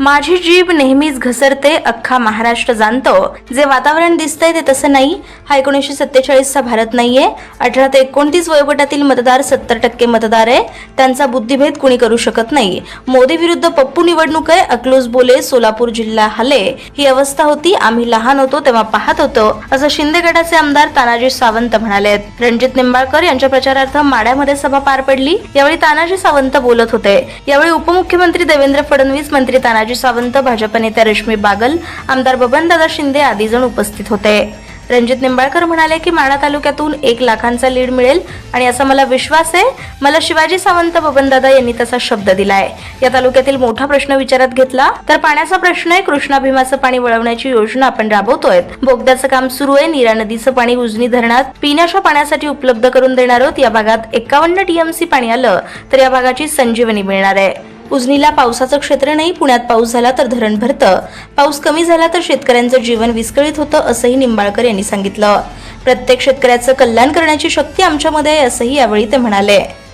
माझी जीभ नेहमीच घसरते अख्खा महाराष्ट्र जाणतो. जे वातावरण दिसतंय ते तसं नाही. हा एकोणीसशे सत्तेचाळीसचा भारत नाहीये. अठरा ते एकोणतीस वयोगटातील मतदार सत्तर टक्के मतदार आहे. त्यांचा बुद्धिभेद कुणी करू शकत नाही. मोदी विरुद्ध पप्पू निवडणूक आहे. अकलूज बोले सोलापूर जिल्हा हले. ही अवस्था होती. आम्ही लहान होतो तेव्हा पाहत होतो. असं शिंदे गटाचे आमदार तानाजी सावंत म्हणाले रणजित निंबाळकर यांच्या प्रचारार्थ माड्यामध्ये सभा पार पडली. यावेळी तानाजी सावंत बोलत होते. यावेळी उपमुख्यमंत्री देवेंद्र फडणवीस मंत्री तानाजी सावंत भाजप नेत्या रश्मी बागल आमदार बबनदादा शिंदे आदी जण उपस्थित होते. रणजित निंबाळकर म्हणाले की माणा तालुक्यातून एक लाखांचा लीड मिळेल आणि असा मला विश्वास आहे. मला शिवाजी सावंत बबनदादा यांनी तसा शब्द दिलाय. या तालुक्यातील मोठा प्रश्न विचारात घेतला तर पाण्याचा प्रश्न आहे. कृष्णा भीमाचं पाणी वळवण्याची योजना आपण राबवतोय. बोगद्याचं काम सुरू आहे. नीरा नदीचं पाणी उजनी धरणात पिण्याच्या पाण्यासाठी उपलब्ध करून देणार आहोत. या भागात एकावन्न टीएमसी पाणी आलं तर या भागाची संजीवनी मिळणार आहे. उजनीला पावसाचं क्षेत्र नाही पुण्यात पाऊस झाला तर धरण भरतं पाऊस कमी झाला तर शेतकऱ्यांचं जीवन विस्कळीत होतं असंही निंबाळकर यांनी सांगितलं. प्रत्येक शेतकऱ्याचं कल्याण करण्याची शक्ती आमच्यामध्ये आहे असंही यावेळी ते म्हणाले.